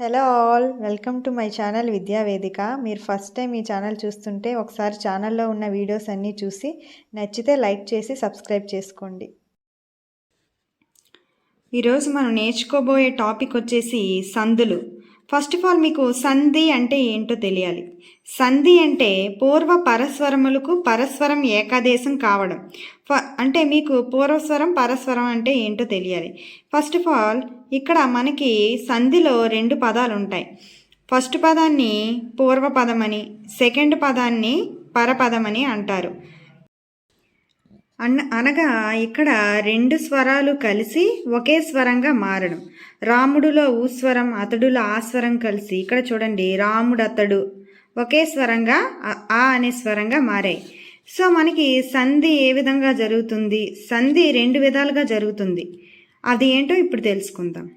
Hello all welcome to my channel Vidya Vedika మీరు first time ఈ channel చూస్తుంటే ఒకసారి ఛానల్లో ఉన్న వీడియోస్ అన్నీ చూసి నచ్చితే లైక్ చేసి సబ్స్క్రైబ్ చేసుకోండి. ఈరోజు మనం నేర్చుకోబోయే టాపిక్ వచ్చేసి సందులు. ఫస్ట్ ఆఫ్ ఆల్ మీకు సంధి అంటే ఏంటో తెలియాలి. సంధి అంటే పూర్వ పరస్వరములకు పరస్వరం ఏకాదేశం కావడం. ఫ అంటే మీకు పూర్వస్వరం పరస్వరం అంటే ఏంటో తెలియాలి. ఫస్ట్ ఆఫ్ ఆల్ ఇక్కడ మనకి సంధిలో రెండు పదాలు ఉంటాయి. ఫస్ట్ పదాన్ని పూర్వపదమని సెకండ్ పదాన్ని పరపదమని అంటారు. అన్ అనగా ఇక్కడ రెండు స్వరాలు కలిసి ఒకే స్వరంగా మారడం. రాముడులో ఊస్వరం అతడులో ఆ స్వరం కలిసి ఇక్కడ చూడండి రాముడు అతడు ఒకే స్వరంగా ఆ- ఆ అనే స్వరంగా మారాయి. సో మనకి సంధి ఏ విధంగా జరుగుతుంది? సంధి రెండు విధాలుగా జరుగుతుంది. అది ఏంటో ఇప్పుడు తెలుసుకుందాం.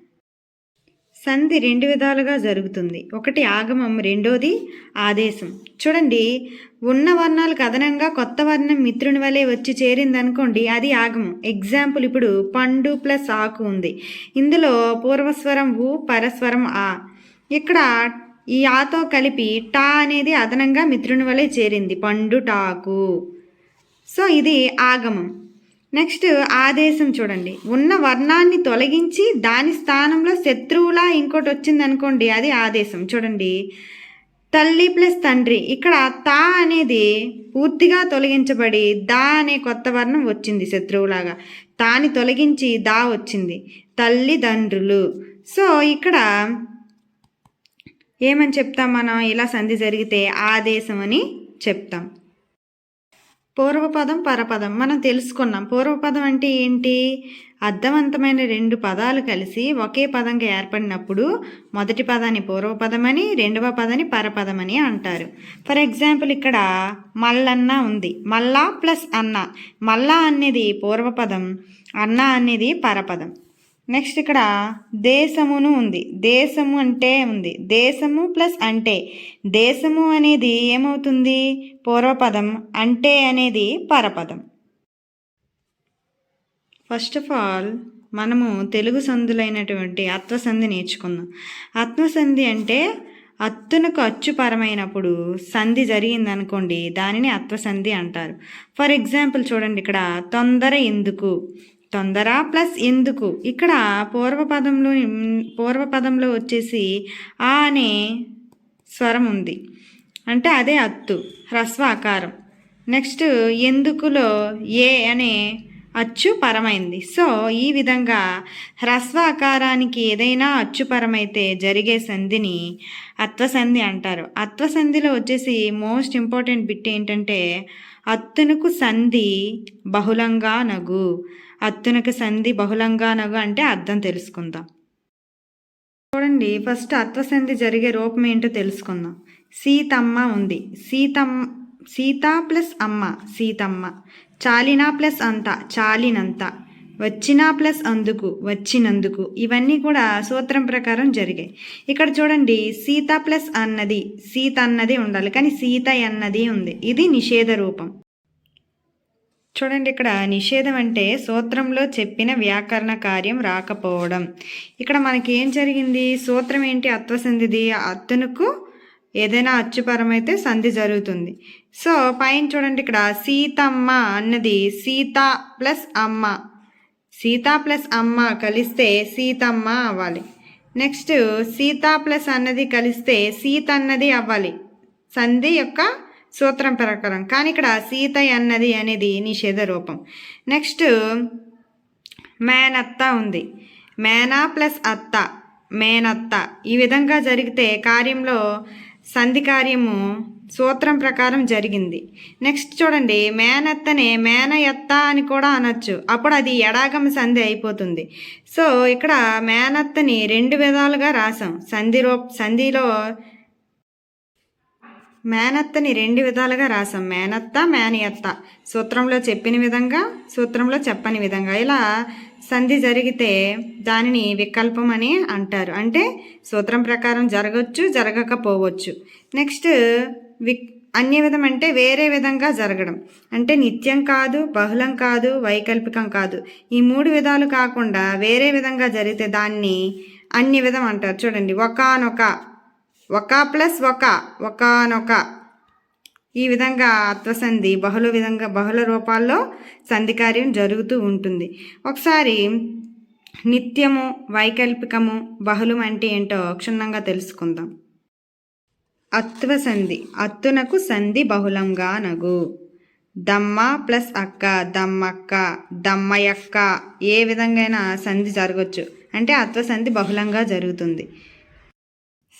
సంధి రెండు విధాలుగా జరుగుతుంది. ఒకటి ఆగమం రెండోది ఆదేశం. చూడండి ఉన్న వర్ణాలకు అదనంగా కొత్త వర్ణం మిత్రుని వలె వచ్చి చేరిందనుకోండి అది ఆగమం. ఎగ్జాంపుల్ ఇప్పుడు పండు ప్లస్ ఆకు ఉంది. ఇందులో పూర్వస్వరం ఊ పరస్వరం ఆ. ఇక్కడ ఈ ఆతో కలిపి టా అనేది అదనంగా మిత్రుని వలె చేరింది. పండు టాకు. సో ఇది ఆగమం. నెక్స్ట్ ఆదేశం చూడండి. ఉన్న వర్ణాన్ని తొలగించి దాని స్థానంలో శత్రువులా ఇంకోటి వచ్చింది అనుకోండి అది ఆదేశం. చూడండి. తల్లి ప్లస్ తండ్రి. ఇక్కడ తా అనేది పూర్తిగా తొలగించబడి దా అనే కొత్త వర్ణం వచ్చింది శత్రువులాగా. తాని తొలగించి దా వచ్చింది. తల్లిదండ్రులు సో ఇక్కడ ఏమని చెప్తాం మనం? ఇలా సంధి జరిగితే ఆదేశం అని చెప్తాం. పూర్వపదం పరపదం మనం తెలుసుకున్నాం. పూర్వపదం అంటే ఏంటి? అర్థవంతమైన రెండు పదాలు కలిసి ఒకే పదంగా ఏర్పడినప్పుడు మొదటి పదాన్ని పూర్వపదమని రెండవ పదాన్ని పరపదమని అంటారు. ఫర్ ఎగ్జాంపుల్ ఇక్కడ మల్లన్న ఉంది. మల్లా ప్లస్ అన్న. మల్లా అనేది పూర్వపదం అన్న అనేది పరపదం. నెక్స్ట్ ఇక్కడ దేశమును ఉంది. దేశము అంటే ఉంది. దేశము ప్లస్ అంటే. దేశము అనేది ఏమవుతుంది? పూర్వపదం అంటే అనేది పరపదం. ఫస్ట్ ఆఫ్ ఆల్ మనము తెలుగు సంధులైనటువంటి అత్వసంధి నేర్చుకుందాం. అత్వసంధి అంటే అత్తునకు అచ్చుపరమైనప్పుడు సంధి జరిగిందనుకోండి దానిని అత్వసంధి అంటారు. ఫర్ ఎగ్జాంపుల్ చూడండి ఇక్కడ తొందర ఎందుకు? తొందర ప్లస్ ఎందుకు? ఇక్కడ పూర్వపదంలో పూర్వపదంలో వచ్చేసి ఆ అనే స్వరం ఉంది. అంటే అదే అత్తు హ్రస్వ ఆకారం. నెక్స్ట్ ఎందుకులో ఏ అనే అచ్చు పరమైంది సో ఈ విధంగా హ్రస్వ ఆకారానికి ఏదైనా అచ్చుపరమైతే జరిగే సంధిని అత్వసంధి అంటారు. అత్వసంధిలో వచ్చేసి మోస్ట్ ఇంపార్టెంట్ బిట్ ఏంటంటే అత్తునకు సంధి బహుళంగా నగు. అత్తునకు సంధి బహుళంగా నగు అంటే అర్థం తెలుసుకుందాం. చూడండి ఫస్ట్ అత్వసంధి జరిగే రూపం ఏంటో తెలుసుకుందాం. సీతమ్మ ఉంది. సీతమ్మ సీత ప్లస్ అమ్మ సీతమ్మ. చాలినా ప్లస్ అంత చాలినంత. వచ్చినా ప్లస్ అందుకు వచ్చినందుకు. ఇవన్నీ కూడా సూత్రం ప్రకారం జరిగాయి. ఇక్కడ చూడండి సీత ప్లస్ అన్నది సీత అన్నది ఉండాలి కానీ సీత అన్నది ఉంది. ఇది నిషేధ రూపం. చూడండి ఇక్కడ నిషేధం అంటే సూత్రంలో చెప్పిన వ్యాకరణ కార్యం రాకపోవడం. ఇక్కడ మనకి ఏం జరిగింది? సూత్రం ఏంటి? అత్వసంధిది అత్తునుకు ఏదైనా అచ్చుపరమైతే సంధి జరుగుతుంది. సో పైన చూడండి ఇక్కడ సీతమ్మ అన్నది సీత ప్లస్ అమ్మ. సీత ప్లస్ అమ్మ కలిస్తే సీతమ్మ అవ్వాలి. నెక్స్ట్ సీత ప్లస్ అన్నది కలిస్తే సీత అన్నది అవ్వాలి. సంధి యొక్క సూత్రం ప్రకారం. కానీ ఇక్కడ సీత అన్నది అనేది నిషేధ రూపం. నెక్స్ట్ మేనత్త ఉంది. మేనా ప్లస్ అత్త మేనత్త. ఈ విధంగా జరిగితే కార్యంలో సంధి కార్యము సూత్రం ప్రకారం జరిగింది. నెక్స్ట్ చూడండి. మేనత్తనే మేనయత్త అని కూడా అనొచ్చు. అప్పుడు అది ఎడాగమ సంధి అయిపోతుంది. సో ఇక్కడ మేనత్తని రెండు విధాలుగా రాసాం. సంధి రూప సంధిలో మేనత్తని రెండు విధాలుగా రాసాం. మేనత్త మేనయత్త. సూత్రంలో చెప్పిన విధంగా సూత్రంలో చెప్పని విధంగా. ఇలా సంధి జరిగితే దానిని వికల్పం అని అంటారు. అంటే సూత్రం ప్రకారం జరగచ్చు జరగకపోవచ్చు. నెక్స్ట్ విక్ అన్య విధం అంటే వేరే విధంగా జరగడం. అంటే నిత్యం కాదు బహుళం కాదు వైకల్పికం కాదు. ఈ మూడు విధాలు కాకుండా వేరే విధంగా జరిగితే దాన్ని అన్ని విధం అంటారు. చూడండి ఒకానొక. ఒక ప్లస్ ఒక. ఒకానొక. ఈ విధంగా అత్వసంధి బహుళ విధంగా బహుళ రూపాల్లో సంధి కార్యం జరుగుతూ ఉంటుంది. ఒకసారి నిత్యము వైకల్పికము బహుళం అంటే ఏంటో క్షుణ్ణంగా తెలుసుకుందాం. అత్వ సంధి అత్తునకు సంధి బహుళంగా నగు. దమ్మ ప్లస్ అక్క దమ్మక్క దమ్మయక్క ఏ విధంగా సంధి జరగచ్చు. అంటే అత్వ సంధి బహుళంగా జరుగుతుంది.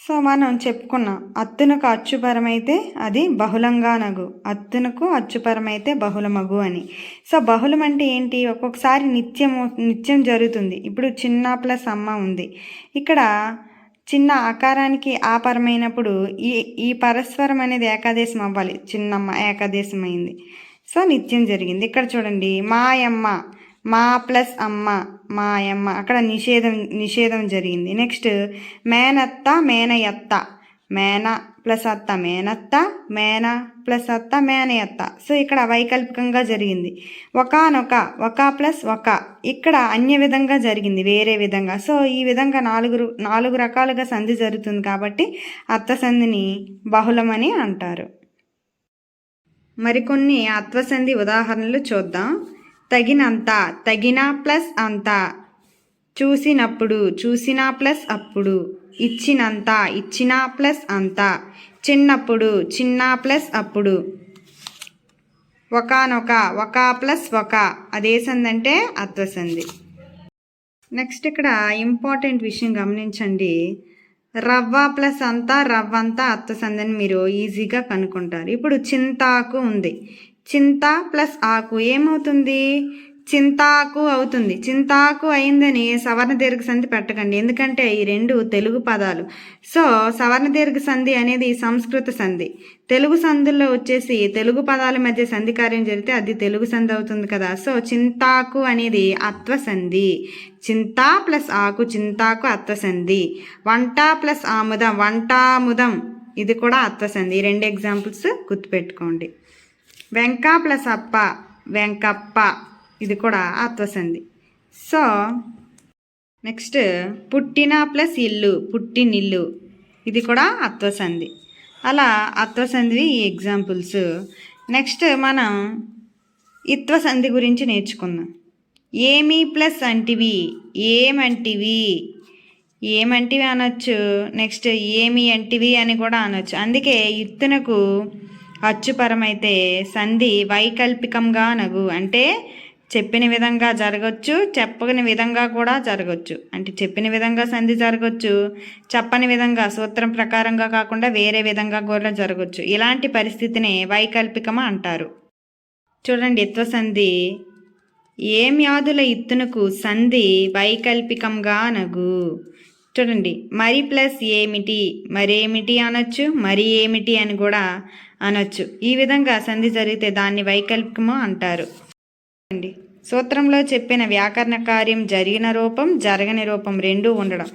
సో మనం చెప్పుకున్నాం. అత్తునకు అచ్చుపరమైతే అది బహుళంగా నగు. అత్తునకు అచ్చుపరమైతే బహుళమగు అని. సో బహుళం అంటే ఏంటి? ఒక్కొక్కసారి నిత్యము నిత్యం జరుగుతుంది. ఇప్పుడు చిన్న ప్లస్ అమ్మ ఉంది. ఇక్కడ చిన్న ఆకారానికి ఆ పరమైనప్పుడు ఈ ఈ పరస్వరం అనేది ఏకాదేశం అవ్వాలి. చిన్నమ్మ ఏకాదేశం అయింది. సో నిత్యం జరిగింది. ఇక్కడ చూడండి. మాయమ్మ. మా ప్లస్ అమ్మ మాయమ్మ అక్కడ నిషేధం నిషేధం జరిగింది. నెక్స్ట్ మేనత్త మేనయత్త మేన ప్లస్ అత్త మేనత్త. మేన ప్లస్ అత్త మేనయత్త సో ఇక్కడ వైకల్పికంగా జరిగింది. ఒకనొక ఒక ప్లస్ ఒక. ఇక్కడ అన్య విధంగా జరిగింది వేరే విధంగా. సో ఈ విధంగా నాలుగు నాలుగు రకాలుగా సంధి జరుగుతుంది కాబట్టి అత్త సంధిని బహుళమని అంటారు. మరికొన్ని అత్వసంధి ఉదాహరణలు చూద్దాం. తగినంత తగిన ప్లస్ అంత. చూసినప్పుడు చూసిన ప్లస్ అప్పుడు. ఇచ్చినంత ఇచ్చిన ప్లస్ అంత. చిన్నప్పుడు చిన్న ప్లస్ అప్పుడు. ఒకనొక ఒక ప్లస్ ఒక. అదే సందంటే అత్వసంది నెక్స్ట్ ఇక్కడ ఇంపార్టెంట్ విషయం గమనించండి. రవ్వ ప్లస్ అంతా రవ్వంతా అని మీరు ఈజీగా కనుక్కుంటారు. ఇప్పుడు చింతాకు ఉంది. చింత ప్లస్ ఆకు ఏమవుతుంది? చింతాకు అవుతుంది. చింతాకు అయిందని సవర్ణ దీర్ఘ సంధి పెట్టకండి. ఎందుకంటే ఈ రెండు తెలుగు పదాలు. సో సవర్ణ దీర్ఘ సంధి అనేది సంస్కృత సంధి. తెలుగు సంధుల్లో వచ్చేసి తెలుగు పదాల మధ్య సంధి కార్యం జరిగితే అది తెలుగు సంధి అవుతుంది కదా. సో చింతాకు అనేది అత్వ సంధి. చింత ప్లస్ ఆకు చింతాకు అత్వ సంధి. వంట ప్లస్ ఆముదం వంటాముదం. ఇది కూడా అత్వసంధి ఈ రెండు ఎగ్జాంపుల్స్ గుర్తుపెట్టుకోండి. వెంక ప్లస్ అప్ప వెంకప్ప. ఇది కూడా ఆత్వసంధి సో నెక్స్ట్ పుట్టిన ప్లస్ ఇల్లు పుట్టినిల్లు. ఇది కూడా అత్వసంధి అలా అత్వసంధివి ఈ ఎగ్జాంపుల్స్. నెక్స్ట్ మనం ఇత్వసంధి గురించి నేర్చుకుందాం. ఏమి ప్లస్ అంటివి? ఏమంటివి? ఏమంటివి అనొచ్చు? నెక్స్ట్ ఏమి అంటివి అని కూడా అనొచ్చు. అందుకే ఇత్తునకు అచ్చుపరమైతే సంధి వైకల్పికంగా నగు. అంటే చెప్పిన విధంగా జరగచ్చు చెప్పని విధంగా కూడా జరగచ్చు. అంటే చెప్పిన విధంగా సంధి జరగచ్చు చెప్పని విధంగా సూత్రం ప్రకారంగా కాకుండా వేరే విధంగా కూడా జరగచ్చు. ఇలాంటి పరిస్థితిని వైకల్పికమ అంటారు. చూడండి ఎత్వ సంధి ఏం వ్యాధుల ఇత్తునకు సంధి వైకల్పికంగా నగు? చూడండి మరి ప్లస్ ఏమిటి? మరేమిటి అనొచ్చు? మరి ఏమిటి అని కూడా అనొచ్చు. ఈ విధంగా సంధి జరిగితే దాన్ని వైకల్పికము అంటారు. అండి. సూత్రంలో చెప్పిన వ్యాకరణ కార్యం జరిగిన రూపం జరగని రూపం రెండూ ఉండడం.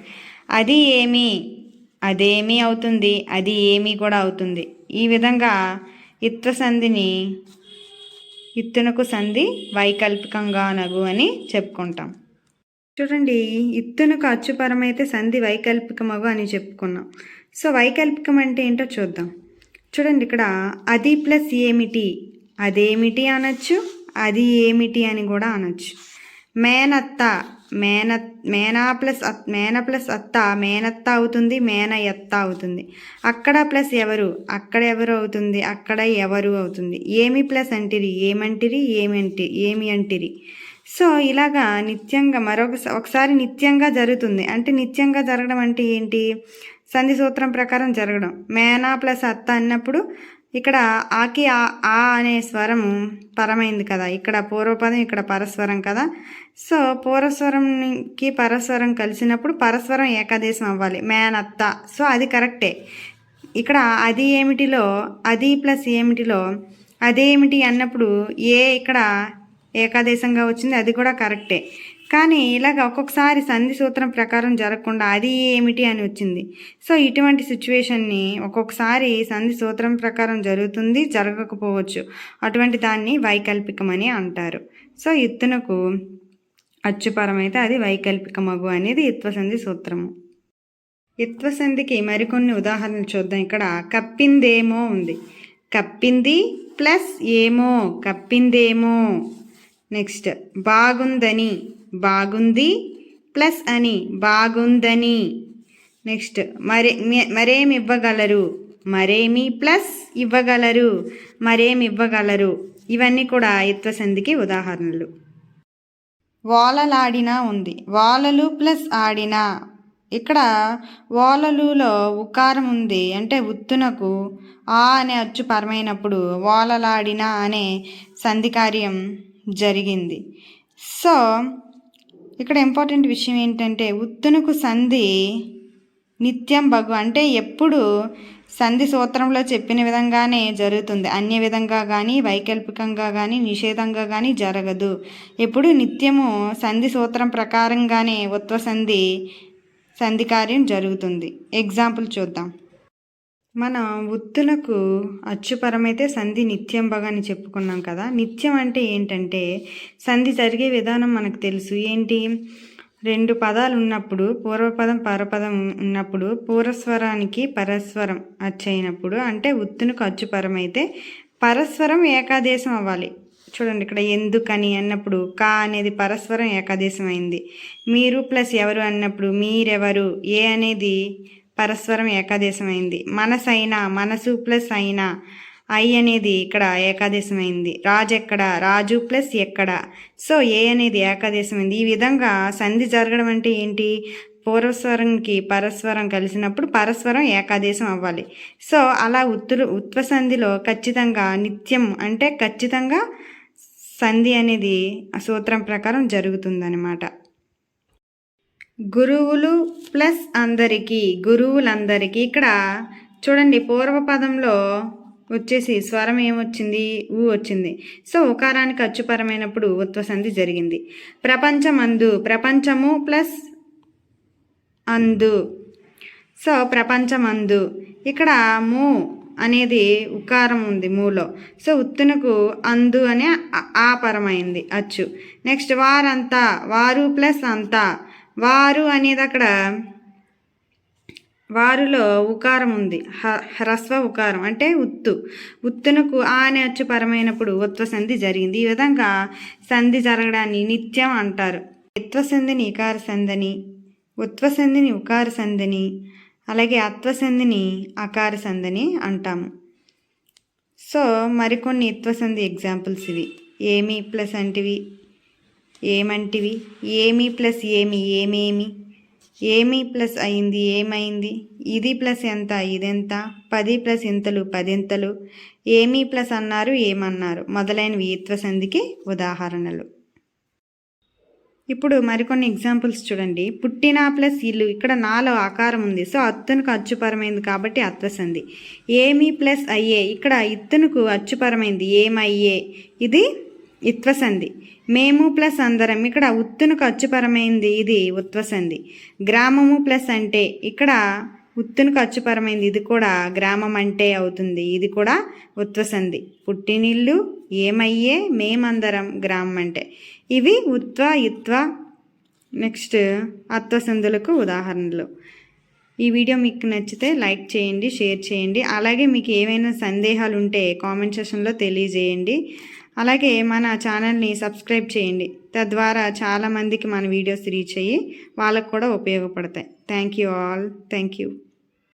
అది ఏమి? అదేమీ అవుతుంది? అది ఏమి కూడా అవుతుంది. ఈ విధంగా ఇత్వ సంధిని ఇత్తునకు సంధి వైకల్పికంగా నగు అని చెప్పుకుంటాం. చూడండి ఇత్తునకు అచ్చుపరమైతే సంధి వైకల్పికమగు అని చెప్పుకున్నాం. సో వైకల్పికం అంటే ఏంటో చూద్దాం. చూడండి ఇక్కడ అది ప్లస్ ఏమిటి? అదేమిటి అనొచ్చు? అది ఏమిటి అని కూడా అనొచ్చు. మేనత్త మేన మేనా ప్లస్ మేన ప్లస్ అత్త మేనత్త అవుతుంది మేన ఎత్త అవుతుంది. అక్కడ ప్లస్ ఎవరు? అక్కడ ఎవరు అవుతుంది? అక్కడ ఎవరు అవుతుంది? ఏమి ప్లస్ అంటిరి? ఏమంటిరి? ఏమంటి ఏమి అంటిరి? సో ఇలాగా నిత్యంగా మరొక ఒకసారి నిత్యంగా జరుగుతుంది. అంటే నిత్యంగా జరగడం అంటే ఏంటి? సంధి సూత్రం ప్రకారం జరగడం. మేనా ప్లస్ అత్త అన్నప్పుడు ఇక్కడ ఆకి ఆ ఆ అనే స్వరం పరమైంది కదా. ఇక్కడ పూర్వపదం ఇక్కడ పరస్వరం కదా. సో పూర్వస్వరంకి పరస్వరం కలిసినప్పుడు పరస్వరం ఏకాదేశం అవ్వాలి. మేనత్త సో అది కరెక్టే. ఇక్కడ అది ఏమిటిలో అది ప్లస్ ఏమిటిలో అదేమిటి అన్నప్పుడు ఏ ఇక్కడ ఏకాదేశంగా వచ్చింది అది కూడా కరెక్టే. కానీ ఇలాగ ఒక్కొక్కసారి సంధి సూత్రం ప్రకారం జరగకుండా అది ఏమిటి అని వచ్చింది. సో ఇటువంటి సిచ్యువేషన్ని ఒక్కొక్కసారి సంధి సూత్రం ప్రకారం జరుగుతుంది జరగకపోవచ్చు. అటువంటి దాన్ని వైకల్పికమని అంటారు. సో ఎత్తునకు అచ్చుపరమైతే అది వైకల్పికమగు అనేది సంధి సూత్రము. ఇత్వసంధికి మరికొన్ని ఉదాహరణలు చూద్దాం. ఇక్కడ కప్పిందేమో ఉంది. కప్పింది ప్లస్ ఏమో కప్పిందేమో. నెక్స్ట్ బాగుందని. బాగుంది. ప్లస్ అని బాగుందని. నెక్స్ట్ మరే మరేమి ఇవ్వగలరు? మరేమి ప్లస్ ఇవ్వగలరు? మరేమి ఇవ్వగలరు? ఇవన్నీ కూడా ఇత్వ సంధికి ఉదాహరణలు. వాలలాడినా ఉంది. వాలలు ప్లస్ ఆడిన. ఇక్కడ వాలలులో ఉకారం ఉంది. అంటే ఉత్తునకు ఆ అనే అచ్చు పరమైనప్పుడు వాలలాడిన అనే సంధి కార్యం జరిగింది. సో ఇక్కడ ఇంపార్టెంట్ విషయం ఏంటంటే ఉత్తునకు సంధి నిత్యం బగు అంటే ఎప్పుడు సంధి సూత్రంలో చెప్పిన విధంగానే జరుగుతుంది. అన్య విధంగా కానీ వైకల్పికంగా కానీ నిషేధంగా కానీ జరగదు. ఎప్పుడు నిత్యము సంధి సూత్రం ప్రకారంగానే ఉత్వ సంధి సంధి కార్యం జరుగుతుంది. ఎగ్జాంపుల్ చూద్దాం. మన వృత్తులకు అచ్చుపరమైతే సంధి నిత్యం బగ అని చెప్పుకున్నాం కదా. నిత్యం అంటే ఏంటంటే సంధి జరిగే విధానం మనకు తెలుసు. ఏంటి? రెండు పదాలు ఉన్నప్పుడు పూర్వపదం పరపదం ఉన్నప్పుడు పూర్వస్వరానికి పరస్వరం అచ్చయినప్పుడు అంటే ఉత్తునకు అచ్చుపరమైతే పరస్వరం ఏకాదేశం అవ్వాలి. చూడండి ఇక్కడ ఎందుకని అన్నప్పుడు కా అనేది పరస్వరం ఏకాదేశం అయింది మీరు ప్లస్ ఎవరు అన్నప్పుడు మీరెవరు? ఏ అనేది పరస్వరం ఏకాదేశం అయింది మనసు అయినా మనసు ప్లస్ అయినా ఐ అనేది ఇక్కడ ఏకాదేశం అయింది రాజు ఎక్కడ? రాజు ప్లస్ ఎక్కడ? సో ఏ అనేది ఏకాదేశం అయింది ఈ విధంగా సంధి జరగడం అంటే ఏంటి? పూర్వస్వరంకి పరస్వరం కలిసినప్పుడు పరస్వరం ఏకాదేశం అవ్వాలి. సో అలా ఉత్తరు ఉత్వసంధిలో ఖచ్చితంగా నిత్యం అంటే ఖచ్చితంగా సంధి అనేది ఆ సూత్రం ప్రకారం జరుగుతుందన్నమాట. గురువులు ప్లస్ అందరికీ గురువులందరికీ ఇక్కడ చూడండి పూర్వపదంలో వచ్చేసి స్వరం ఏమొచ్చింది? ఊ వచ్చింది. సో ఉకారానికి అచ్చుపరమైనప్పుడు ఉత్వసంధి జరిగింది. ప్రపంచమందు ప్రపంచము ప్లస్ అందు. సో ప్రపంచమందు. ఇక్కడ మూ అనేది ఉకారం ఉంది మూలో. సో ఉత్తునకు అందు అనే ఆపరమైంది అచ్చు. నెక్స్ట్ వారంతా వారు ప్లస్ అంతా. వారు అనేది అక్కడ వారులో ఉకారం ఉంది. హ హ్రస్వ ఉకారం అంటే ఉత్తు. ఉత్తునకు ఆ అనే అచ్చు పరమైనప్పుడు ఉత్వ సంధి జరిగింది. ఈ విధంగా సంధి జరగడాన్ని నిత్యం అంటారు. ఉత్వ సంధిని ఇకార సంధిని ఉత్వ సంధిని ఉకార సంధిని అలాగే అత్వ సంధిని అకార సంధిని అంటాము. సో మరికొన్ని ఇత్వ సంధి ఎగ్జాంపుల్స్ ఇవి. ఏమి ప్లస్ అంటివి? ఏమంటివి? ఏమి ప్లస్ ఏమి? ఏమేమి? ఏమి ప్లస్ అయింది? ఏమైంది? ఇది ప్లస్ ఎంత? ఇదెంత? పది ప్లస్ ఇంతలు? పదింతలు? ఏమి ప్లస్ అన్నారు? ఏమన్నారు? మొదలైనవి ఈత్వ సంధికి ఉదాహరణలు. ఇప్పుడు మరికొన్ని ఎగ్జాంపుల్స్ చూడండి. పుట్టిన ప్లస్ ఇల్లు. ఇక్కడ నాలో ఆకారం ఉంది. సో అత్తునుకు అచ్చుపరమైంది కాబట్టి అత్వసంధి. ఏమి ప్లస్ అయ్యే? ఇక్కడ ఇత్తునుకు అచ్చుపరమైంది. ఏమయ్యే? ఇది ఇత్వసంధి మేము ప్లస్ అందరం ఇక్కడ ఉత్తును ఖర్చుపరమైంది ఇది ఉత్వసంధి. గ్రామము ప్లస్ అంటే ఇక్కడ ఉత్తును ఖర్చుపరమైంది ఇది కూడా గ్రామం అంటే అవుతుంది. ఇది కూడా ఉత్వసంధి. పుట్టినిల్లు ఏమయ్యే మేమందరం గ్రామం అంటే. ఇవి ఉత్వ ఇత్వ నెక్స్ట్ అత్వసంధులకు ఉదాహరణలు. ఈ వీడియో మీకు నచ్చితే లైక్ చేయండి షేర్ చేయండి. అలాగే మీకు ఏమైనా సందేహాలు ఉంటే కామెంట్ సెషన్లో తెలియజేయండి. అలాగే మన ఛానల్ని సబ్స్క్రైబ్ చేయండి. తద్వారా చాలామందికి మన వీడియోస్ రీచ్ అయ్యి వాళ్ళకు కూడా ఉపయోగపడతాయి. Thank you all. Thank you.